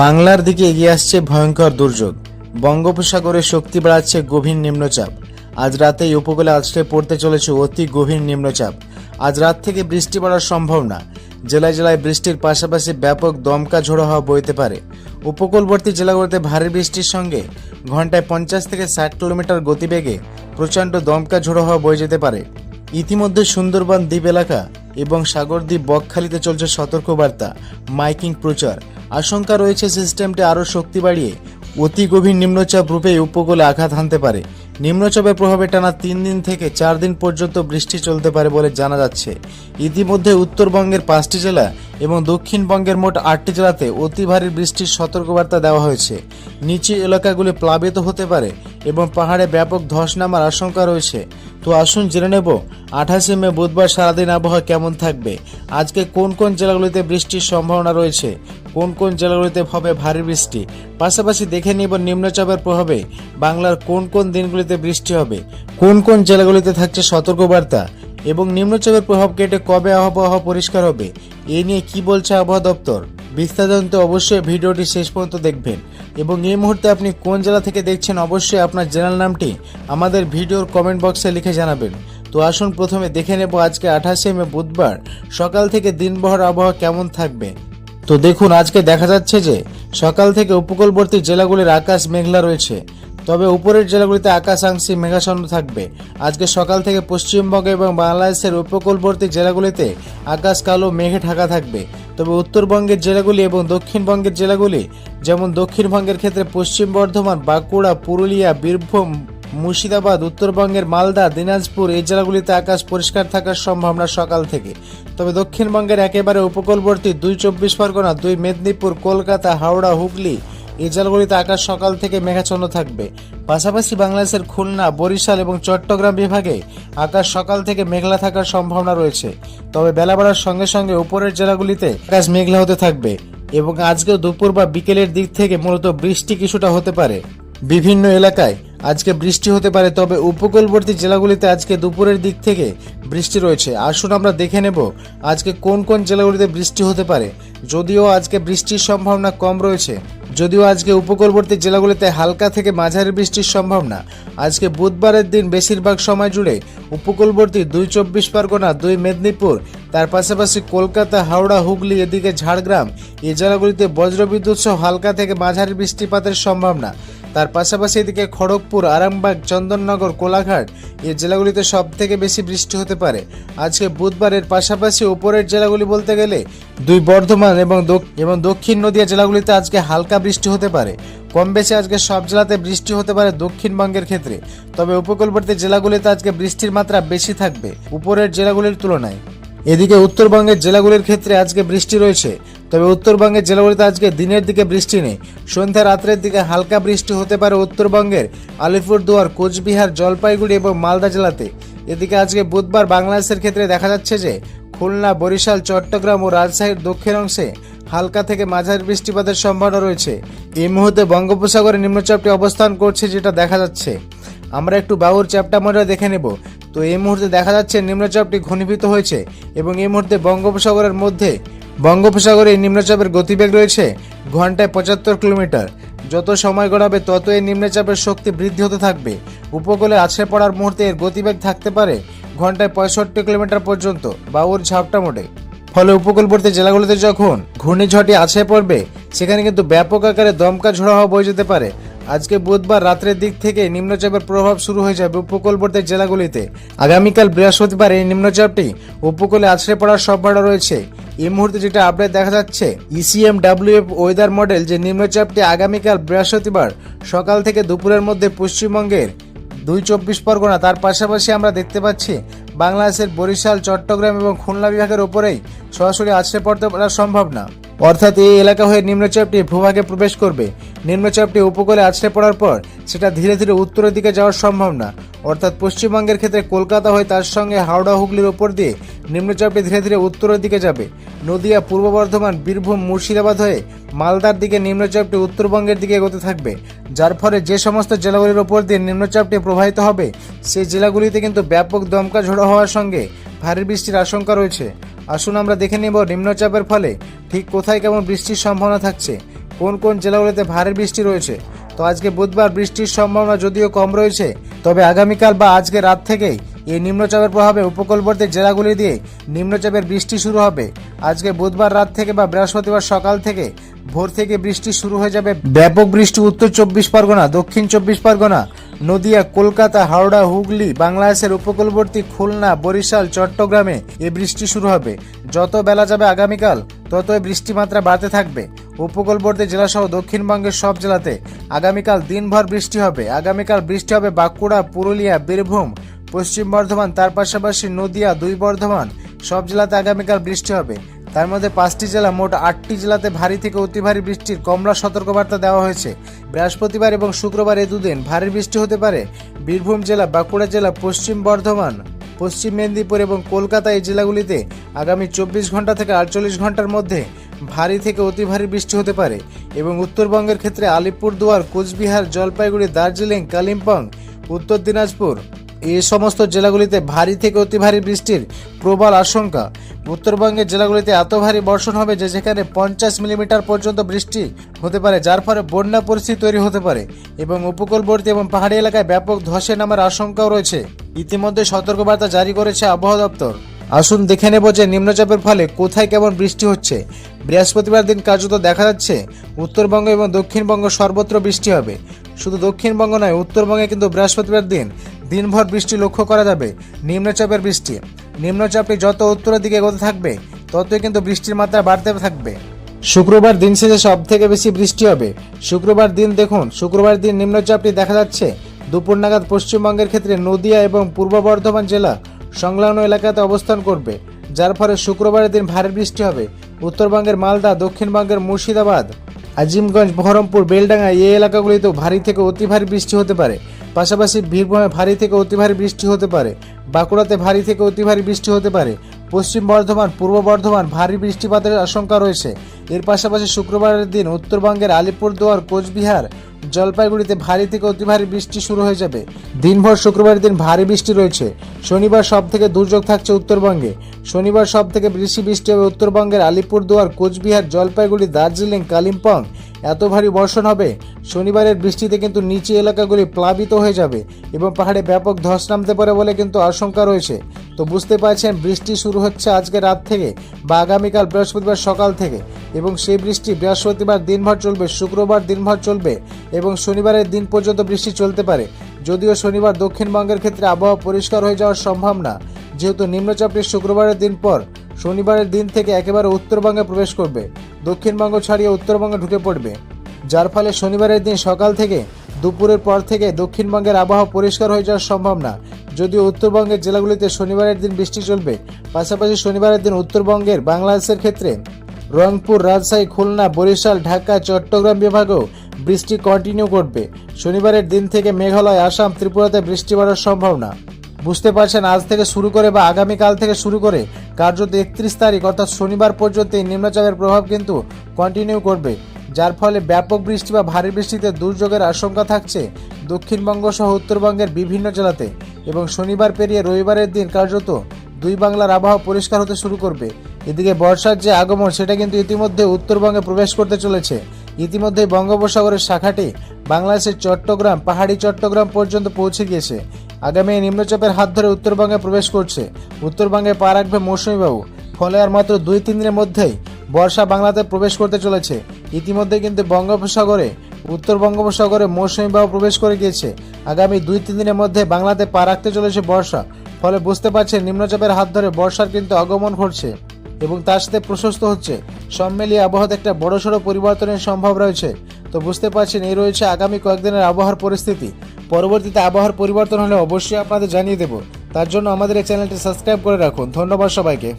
বাংলার দিকে এগিয়ে আসছে ভয়ঙ্কর দুর্যোগ। বঙ্গোপসাগরে শক্তি বাড়াচ্ছে গভীর নিম্নচাপ। আজ রাতেই উপকূলে আছড়ে পড়তে চলেছে অতি গভীর নিম্নচাপ। আজ রাত থেকে বৃষ্টি পড়ার সম্ভাবনা। জেলায় জেলায় বৃষ্টির পাশাপাশি ব্যাপক দমকা ঝোড়ো হওয়া বইতে পারে। উপকূলবর্তী জেলাগুলোতে ভারী বৃষ্টির সঙ্গে ঘন্টায় পঞ্চাশ থেকে ষাট কিলোমিটার গতিবেগে প্রচণ্ড দমকা ঝোড়ো হওয়া বয়ে যেতে পারে। ইতিমধ্যে সুন্দরবন দ্বীপ এলাকা এবং সাগরদ্বীপ বকখালিতে চলছে সতর্কবার্তা, মাইকিং প্রচার। আশঙ্কা রয়েছে সিস্টেমটি আরও শক্তি বাড়িয়ে অতি গভীর নিম্নচাপ রূপে উপকূলে আঘাত হানতে পারে। নিম্নচাপের প্রভাবে টানা তিন দিন থেকে চার দিন পর্যন্ত বৃষ্টি চলতে পারে বলে জানা যাচ্ছে। ইতিমধ্যে উত্তরবঙ্গের পাঁচটি জেলা এবং দক্ষিণবঙ্গের মোট আটটি জেলাতে অতি ভারী বৃষ্টির সতর্কবার্তা দেওয়া হয়েছে। নিচু এলাকাগুলি প্লাবিত হতে পারে এবং পাহাড়ে ব্যাপক ধস নামার আশঙ্কা রয়েছে। তো আসুন জেনে নেব, আঠাশে মে বুধবার সারাদিন আবহাওয়া কেমন থাকবে? আজকে কোন কোন জেলাগুলিতে বৃষ্টির সম্ভাবনা রয়েছে? কোন কোন জেলাগুলিতে হবে ভারী বৃষ্টি? পাশাপাশি দেখে নিব নিম্নচাপের প্রভাবে বাংলার কোন কোন দিনগুলিতে বৃষ্টি হবে, কোন কোন জেলাগুলিতে থাকছে সতর্কবার্তা এবং নিম্নচাপের প্রভাব কেটে কবে আবহাওয়া পরিষ্কার হবে, এ নিয়ে কি বলছে আবহাওয়া দপ্তর? বিস্তারিত অবশ্যই ভিডিওটি শেষ পর্যন্ত দেখবেন এবং এই মুহূর্তে আপনি কোন জেলা থেকে দেখছেন অবশ্যই আপনার জেনারেল নামটি আমাদের ভিডিওর কমেন্ট বক্সে লিখে জানাবেন। তো আসুন প্রথমে দেখে নেব আজকে আঠাশে মে বুধবার সকাল থেকে দিনবহর আবহাওয়া কেমন থাকবে। তো দেখুন, আজকে দেখা যাচ্ছে যে সকাল থেকে উপকূলবর্তী জেলাগুলির আকাশ মেঘলা রয়েছে। তবে উপরের জেলাগুলিতে আকাশ আংশিক মেঘাচ্ছন্ন থাকবে। আজকে সকাল থেকে পশ্চিমবঙ্গ এবং বাংলাদেশের উপকূলবর্তী জেলাগুলিতে আকাশ কালো, মেঘে ঢাকা থাকবে। তবে উত্তরবঙ্গের জেলাগুলি এবং দক্ষিণবঙ্গের জেলাগুলি, যেমন দক্ষিণবঙ্গের ক্ষেত্রে পশ্চিম বর্ধমান, বাঁকুড়া, পুরুলিয়া, বীরভূম মুর্শিদাবাদ, উত্তরবঙ্গের মালদা, দিনাজপুর এই জেলাগুলিতে আকাশ পরিষ্কার থাকার সম্ভাবনা সকাল থেকে। তবে দক্ষিণবঙ্গের একেবারে উপকূলবর্তী দুই চব্বিশ পরগনা, দুই মেদিনীপুর, কলকাতা, হাওড়া, হুগলি এই জেলাগুলিতে আকাশ সকাল থেকে মেঘাচ্ছন্ন থাকবে। পাশাপাশি বাংলাদেশের খুলনা, বরিশাল এবং চট্টগ্রাম বিভাগে আকাশ সকাল থেকে মেঘলা থাকার সম্ভাবনা রয়েছে। তবে বেলা বাড়ার সঙ্গে সঙ্গে উপরের জেলাগুলিতে আকাশ মেঘলা হতে থাকবে এবং আজকেও দুপুর বা বিকেলের দিক থেকে মূলত বৃষ্টি কিছুটা হতে পারে। বিভিন্ন এলাকায় আজকে বৃষ্টি হতে পারে, তবে উপকূলবর্তী জেলাগুলিতে আজকে দুপুরের দিক থেকে বৃষ্টি রয়েছে। আসুন আমরা দেখে নেব আজকে কোন কোন জেলাগুলিতে বৃষ্টি হতে পারে। যদিও আজকে বৃষ্টির সম্ভাবনা কম রয়েছে, যদিও আজকে উপকূলবর্তী জেলাগুলিতে হালকা থেকে মাঝারি বৃষ্টির সম্ভাবনা। আজকে বুধবারের দিন বেশিরভাগ সময় জুড়ে উপকূলবর্তী দুই চব্বিশ পরগনা, দুই মেদিনীপুর, তার পাশাপাশি কলকাতা, হাওড়া, হুগলি, এদিকে ঝাড়গ্রাম এই জেলাগুলিতে বজ্রবিদ্যুৎ সহ হালকা থেকে মাঝারি বৃষ্টিপাতের সম্ভাবনা। তার পাশাপাশি এদিকে খড়গপুর, আরামবাগ, চন্দননগর, কোলাঘাট এই জেলাগুলিতে সব থেকে বেশি বৃষ্টি হতে পারে। আজকে বুধবারের পাশাপাশি উপরের জেলাগুলি বলতে গেলে দুই বর্ধমান এবং এবং দক্ষিণ নদিয়া জেলাগুলিতে আজকে হালকা বৃষ্টি হতে পারে। কম বেশি আজকে সব জেলাতে বৃষ্টি হতে পারে দক্ষিণবঙ্গের ক্ষেত্রে। তবে উপকূলবর্তী জেলাগুলিতে আজকে বৃষ্টির মাত্রা বেশি থাকবে উপরের জেলাগুলির তুলনায়। এদিকে উত্তরবঙ্গের জেলাগুলির ক্ষেত্রে আজকে বৃষ্টি রয়েছে। তবে উত্তরবঙ্গের জেলাগুলিতে আজকে দিনের দিকে বৃষ্টি নেই। সন্ধ্যা রাত্রের দিকে হালকা বৃষ্টি হতে পারে উত্তরবঙ্গের আলিপুরদুয়ার, কোচবিহার, জলপাইগুড়ি এবং মালদা জেলাতে। এদিকে আজকে বুধবার বাংলাদেশের ক্ষেত্রে দেখা যাচ্ছে যে, খুলনা, বরিশাল, চট্টগ্রাম ও রাজশাহীর দক্ষিণ অংশে হালকা থেকে মাঝারি বৃষ্টিপাতের সম্ভাবনা রয়েছে। এই মুহূর্তে বঙ্গোপসাগরে নিম্নচাপটি অবস্থান করছে যেটা দেখা যাচ্ছে। আমরা একটু বাউর চ্যাপটা মনে দেখে নেব। তো এই মুহূর্তে দেখা যাচ্ছে নিম্নচাপটি ঘনীভূত হয়েছে এবং এই মুহূর্তে বঙ্গোপসাগরের মধ্যে বঙ্গোপসাগরে নিম্নচাপের গতিবেগ রয়েছে ঘন্টায় পঁচাত্তর কিলোমিটার। যত সময় গড়াবে তত এই নিম্নচাপের শক্তি বৃদ্ধি হতে থাকবে। উপকূলে আছড়ে পড়ার মুহূর্তে এর গতিবেগ থাকতে পারে ঘন্টায় পঁয়ষট্টি কিলোমিটার পর্যন্ত বাবুর ঝাপটা মোড়ে। ফলে উপকূলবর্তী জেলাগুলিতে যখন ঘূর্ণিঝড়টি আছে পড়বে, সেখানে কিন্তু ব্যাপক আকারে দমকা ঝোড়ো হওয়া বয়ে যেতে পারে। আজকে বুধবার রাত্রের দিক থেকে নিম্নচাপের প্রভাব শুরু হয়ে যাবে উপকূলবর্তী জেলাগুলিতে। আগামীকাল বৃহস্পতিবার এই নিম্নচাপটি উপকূলে আছড়ে পড়ার সম্ভাবনা রয়েছে। এই মুহূর্তে যেটা আপডেট দেখা যাচ্ছে ইসিএম ডাব্লিউএফ ওয়েদার মডেল যে নিম্নচাপটি আগামীকাল বৃহস্পতিবার সকাল থেকে দুপুরের মধ্যে পশ্চিমবঙ্গের দুই চব্বিশ পরগনা, তার পাশাপাশি আমরা দেখতে পাচ্ছি বাংলাদেশের বরিশাল, চট্টগ্রাম এবং খুলনা বিভাগের ওপরেই সরাসরি আছড়ে পড়তে পারার সম্ভব না অর্থাৎ এই এলাকা হয়ে নিম্নচাপটি ভূভাগে প্রবেশ করবে। নিম্নচাপটি উপকূলে আছড়ে পড়ার পর সেটা ধীরে ধীরে উত্তরের দিকে যাওয়ার সম্ভব না। অর্থাৎ পশ্চিমবঙ্গের ক্ষেত্রে কলকাতা হয়ে তার সঙ্গে হাওড়া হুগলির ওপর দিয়ে নিম্নচাপটি ধীরে ধীরে উত্তরের দিকে যাবে। নদিয়া, পূর্ব বর্ধমান, বীরভূম, মুর্শিদাবাদ হয়ে মালদার দিকে নিম্নচাপটি উত্তরবঙ্গের দিকে এগোতে থাকবে। যার ফলে যে সমস্ত জেলাগুলির ওপর দিয়ে নিম্নচাপটি প্রবাহিত হবে, সেই জেলাগুলিতে কিন্তু ব্যাপক দমকা ঝোড়ো হওয়ার সঙ্গে ভারী বৃষ্টির আশঙ্কা রয়েছে। আসুন আমরা দেখে নেব নিম্নচাপের ফলে ঠিক কোথায় কেমন বৃষ্টির সম্ভাবনা থাকছে। কোন কোন জেলাগুলিতে ভারী বৃষ্টি রয়েছে? তো আজকে বুধবার বৃষ্টির সম্ভাবনা যদিও কম রয়েছে, তবে আগামীকাল বা আজকে রাত থেকেই এই নিম্নচাপের প্রভাবে উপকূলবর্তী জেলাগুলি দিয়ে নিম্নচাপের বৃষ্টি শুরু হবে। আজকে বুধবার রাত থেকে বা বৃহস্পতিবার সকাল থেকে ভোর থেকে বৃষ্টি শুরু হয়ে যাবে। ব্যাপক বৃষ্টি উত্তর চব্বিশ পরগনা, দক্ষিণ চব্বিশ পরগনা, নদিয়া, কলকাতা, হাওড়া, হুগলি, বাংলাদেশের উপকূলবর্তী খুলনা, বরিশাল, চট্টগ্রামে এই বৃষ্টি শুরু হবে। যত বেলা যাবে আগামীকাল, ততই বৃষ্টি মাত্রা বাড়তে থাকবে। উপকূলবর্তী জেলাসহ দক্ষিণবঙ্গের সব জেলাতে আগামীকাল দিনভর বৃষ্টি হবে। আগামীকাল বৃষ্টি হবে বাঁকুড়া, পুরুলিয়া, বীরভূম, পশ্চিম বর্ধমান, তার পাশাপাশি নদিয়া, দুই বর্ধমান, সব জেলাতে আগামীকাল বৃষ্টি হবে। তার মধ্যে পাঁচটি জেলা, মোট আটটি জেলাতে ভারী থেকে অতি ভারী বৃষ্টির কমলা সতর্কবার্তা দেওয়া হয়েছে। বৃহস্পতিবার এবং শুক্রবার এ দুদিন ভারী বৃষ্টি হতে পারে। বীরভূম জেলা, বাঁকুড়া জেলা, পশ্চিম বর্ধমান, পশ্চিম মেদিনীপুর এবং কলকাতা এই জেলাগুলিতে আগামী চব্বিশ ঘণ্টা থেকে আটচল্লিশ ঘণ্টার মধ্যে ভারী থেকে অতি ভারী বৃষ্টি হতে পারে এবং উত্তরবঙ্গের ক্ষেত্রে আলিপুরদুয়ার কোচবিহার, জলপাইগুড়ি, দার্জিলিং, কালিম্পং, উত্তর দিনাজপুর এই সমস্ত জেলাগুলিতে ভারী থেকে অতি ভারী বৃষ্টির প্রবল আশঙ্কা। উত্তরবঙ্গের জেলাগুলিতে এত ভারী বর্ষণ হবে যে যেখানে পঞ্চাশ মিলিমিটার পর্যন্ত বৃষ্টি হতে পারে, যার ফলে বন্যা পরিস্থিতি তৈরি হতে পারে এবং উপকূলবর্তী এবং পাহাড়ি এলাকায় ব্যাপক ধসে নামার আশঙ্কাও রয়েছে। ইতিমধ্যে সতর্কবার্তা জারি করেছে আবহাওয়া দপ্তর। আসুন দেখে নেব যে নিম্নচাপের ফলে কোথায় কেমন বৃষ্টি হচ্ছে। বৃহস্পতিবার দিন কার্যত দেখা যাচ্ছে, উত্তরবঙ্গ এবং দক্ষিণবঙ্গ সর্বত্র বৃষ্টি হবে। শুধু দক্ষিণবঙ্গ নয়, উত্তরবঙ্গে কিন্তু বৃহস্পতিবার দিন দিনভর বৃষ্টি লক্ষ্য করা যাবে, নিম্নচাপের বৃষ্টি। নিম্নচাপটি যত উত্তরের দিকে এগোতে থাকবে, ততই কিন্তু বৃষ্টির মাত্রা বাড়তে থাকবে। শুক্রবার দিন শেষে সব থেকে বেশি বৃষ্টি হবে। শুক্রবার দিন দেখুন, শুক্রবার দিন নিম্নচাপটি দেখা যাচ্ছে। দুপুর নাগাদ পশ্চিমবঙ্গের ক্ষেত্রে নদিয়া এবং পূর্ব বর্ধমান জেলা সংলগ্ন এলাকাতে অবস্থান করবে, যার ফলে শুক্রবারের দিন ভারী বৃষ্টি হবে। উত্তরবঙ্গের মালদা, দক্ষিণবঙ্গের মুর্শিদাবাদ, আজিমগঞ্জ, বহরমপুর, বেলডাঙ্গা এই এলাকাগুলিতেও ভারী থেকে অতি ভারী বৃষ্টি হতে পারে। পাশাপাশি বীরভূমে ভারী থেকে অতি ভারী বৃষ্টি হতে পারে। বাঁকুড়াতে ভারী থেকে অতি ভারী বৃষ্টি হতে পারে। পশ্চিম বর্ধমান, পূর্ব বর্ধমান ভারী বৃষ্টিপাতের আশঙ্কা রয়েছে। এর পাশাপাশি শুক্রবারের দিন উত্তরবঙ্গের আলিপুরদুয়ার, কোচবিহার, জলপাইগুড়িতে ভারী থেকে অতি ভারী বৃষ্টি শুরু হয়ে যাবে। দিনভর শুক্রবারের দিন ভারী বৃষ্টি রয়েছে। শনিবার সব থেকে দুর্যোগ থাকছে উত্তরবঙ্গে। শনিবার সব থেকে বেশি বৃষ্টি হবে উত্তরবঙ্গের আলিপুরদুয়ার, কোচবিহার, জলপাইগুড়ি, দার্জিলিং, কালিম্পং। এত ভারী বর্ষণ হবে, শনিবারের বৃষ্টিতে কিন্তু নিচু এলাকাগুলি প্লাবিত হয়ে যাবে এবং পাহাড়ে ব্যাপক ধস নামতে পারে বলে কিন্তু আশঙ্কা রয়েছে। তো বুঝতে পারছেন, বৃষ্টি শুরু হচ্ছে আজকে রাত থেকে বা আগামীকাল বৃহস্পতিবার সকাল থেকে। এবং সেই বৃষ্টি বৃহস্পতিবার দিনভর চলবে, শুক্রবার দিনভর চলবে এবং শনিবারের দিন পর্যন্ত বৃষ্টি চলতে পারে। যদিও শনিবার দক্ষিণবঙ্গের ক্ষেত্রে আবহাওয়া পরিষ্কার হয়ে যাওয়ার সম্ভাবনা, যেহেতু নিম্নচাপটি শুক্রবারের দিন পর, শনিবারের দিন থেকে একেবারে উত্তরবঙ্গে প্রবেশ করবে। দক্ষিণবঙ্গ ছাড়িয়ে উত্তরবঙ্গে ঢুকে পড়বে। যার ফলে শনিবারের দিন সকাল থেকে দুপুরের পর থেকে দক্ষিণবঙ্গের আবহাওয়া পরিষ্কার হয়ে যাওয়ার সম্ভাবনা। যদিও উত্তরবঙ্গের জেলাগুলিতে শনিবারের দিন বৃষ্টি চলবে, পাশাপাশি শনিবারের দিন উত্তরবঙ্গের বাংলাদেশের ক্ষেত্রে রংপুর, রাজশাহী, খুলনা, বরিশাল, ঢাকা, চট্টগ্রাম বিভাগেও বৃষ্টি কন্টিনিউ করবে শনিবারের দিন থেকে মেঘালয়, আসাম, ত্রিপুরাতে বৃষ্টি বাড়ার সম্ভাবনা। বুঝতে পারছেন, আজ থেকে শুরু করে বা আগামীকাল থেকে শুরু করে কার্যত একত্রিশ তারিখ, অর্থাৎ শনিবার পর্যন্ত এই নিম্নচাপের প্রভাব কিন্তু কন্টিনিউ করবে। যার ফলে ব্যাপক বৃষ্টি বা ভারী বৃষ্টিতে দুর্যোগের আশঙ্কা থাকছে দক্ষিণবঙ্গ সহ উত্তরবঙ্গের বিভিন্ন জেলাতে। এবং শনিবার পেরিয়ে রবিবারের দিন কার্যত দুই বাংলার আবহাওয়া পরিষ্কার হতে শুরু করবে। এদিকে বর্ষার যে আগমন, সেটা কিন্তু ইতিমধ্যে উত্তরবঙ্গে প্রবেশ করতে চলেছে। ইতিমধ্যে বঙ্গোপসাগরের শাখাটি বাংলাদেশের চট্টগ্রাম, পাহাড়ি চট্টগ্রাম পর্যন্ত পৌঁছে গিয়েছে। আগামী নিম্নচাপের হাত ধরে উত্তরবঙ্গে প্রবেশ করছে। উত্তরবঙ্গে পা রাখবে মৌসুমী বাবু ফলে আর মাত্র দুই, তিন দিনের মধ্যেই বর্ষা বাংলাতে প্রবেশ করতে চলেছে। ইতিমধ্যে কিন্তু বঙ্গোপসাগরে, উত্তর বঙ্গোপসাগরে মৌসুমী বায়ু প্রবেশ করে গিয়েছে। আগামী দুই, তিন দিনের মধ্যে বাংলাতে পা রাখতে চলেছে বর্ষা। ফলে বুঝতে পারছেন, নিম্নচাপের হাত ধরে বর্ষার কিন্তু আগমন ঘটছে। এবং তার সাথে প্রশস্ত হচ্ছে। সব মিলিয়ে আবহাওয়াতে একটা বড় সড়ো পরিবর্তনের সম্ভব রয়েছে। তো বুঝতে পারছেন, এই রয়েছে আগামী কয়েকদিনের আবহাওয়ার পরিস্থিতি। পরবর্তীতে আবহাওয়ার পরিবর্তন হলে অবশ্যই আপনাদের জানিয়ে দেব। তার জন্য আমাদের এই চ্যানেলটি সাবস্ক্রাইব করে রাখুন। ধন্যবাদ সবাইকে।